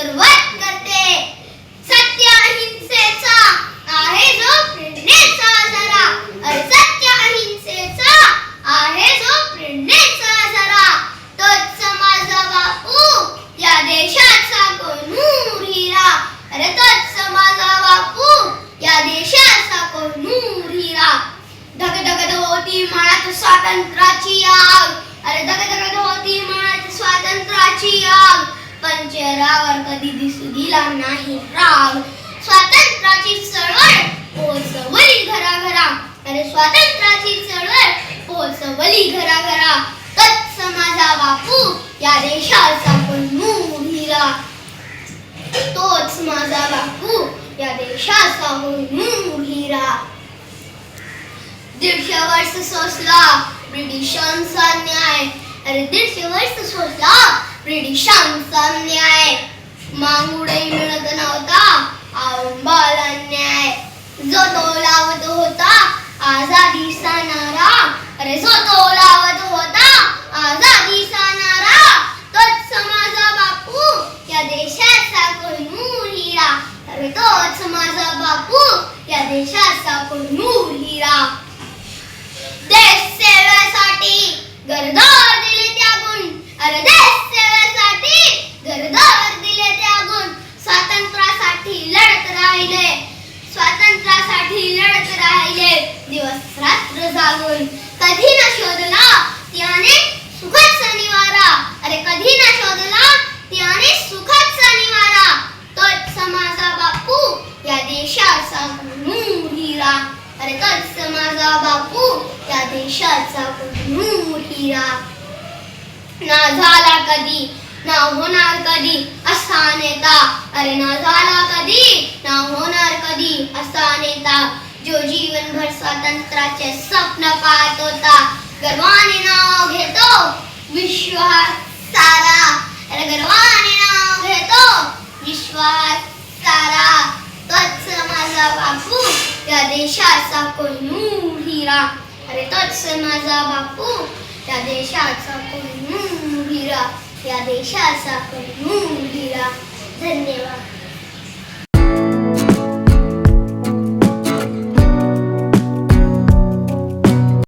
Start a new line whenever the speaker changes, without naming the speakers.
सुरुवात करते. सत्य अहिंसेचा आहे जो प्रेरणेचा जरा अरे सत्य अहिंसेचा आहे जो प्रेरणेचा जरा तोच माझा बापू या देशाचा कोणूर हिरा. अरे तोच माझा बापू या देशाचा कोणूर हिरा. धग धग होती मनात स्वातंत्र्याची आग. अरे धग धग होती मनात स्वातंत्र्याची आग. पण पंचरावर कधी दिसू दिला नाही राग. स्वातंत्र्याची चळवळ पोचवली घराघरा. अरे स्वातंत्र्याची चळवळ पोचवली घराघरा. तत्स माझा बापू या देशाचा पण हिरा तोच माझा बापू या देशाचा पण हिरा दीडशे वर्ष सोसला ब्रिटिशांचा न्याय. अरे दीडशे वर्ष सोसला ब्रिटिशांचा न्याय मांगुडही मिळत नव्हता आंबाला न्याय जो तो लावत होता आजादी सानारा अरे जो तो लावत होता आजादी सानारा तोच समाजा बापू या देशाचा कोहिनूर हिरा अरे तोच माझा बापू या देशाचा कोहिनूर हिरा देश सेवेसाठी घरदार दिले त्यागून अरे देश सेवेसाठी दिले दिले त्यागून स्वातंत्र्यासाठी लढत राहिले. स्वातंत्र्यासाठी लढत राहिले. दिवस रात्र जागून. कधी न शोधला त्याने सुखाचा निवारा. अरे कधी न शोधला त्याने सुखाचा निवारा. तोच समाजा बापू या देशाचा नूर हिरा अरे तोच समाजा बापू या देशाचा नूर हिरा ना झाला कधी ना होणार कधी? असा नेता अरे ना झाला कधी? ना होणार कधी? असा नेता जो जीवनभर स्वातंत्र्याचे स्वप्न पाहत होता. गर्वाने नाव घेतो. विश्वास सारा. अरे गर्वाने नाव घेतो. विश्वास सारा. तोच माझा बापू. या देशाचा कोहिनूर हिरा अरे तोच माझा बापू. त्या देशाचा कोहिनूर हिरा या देशाचा कोहिनूर दिला. धन्यवाद.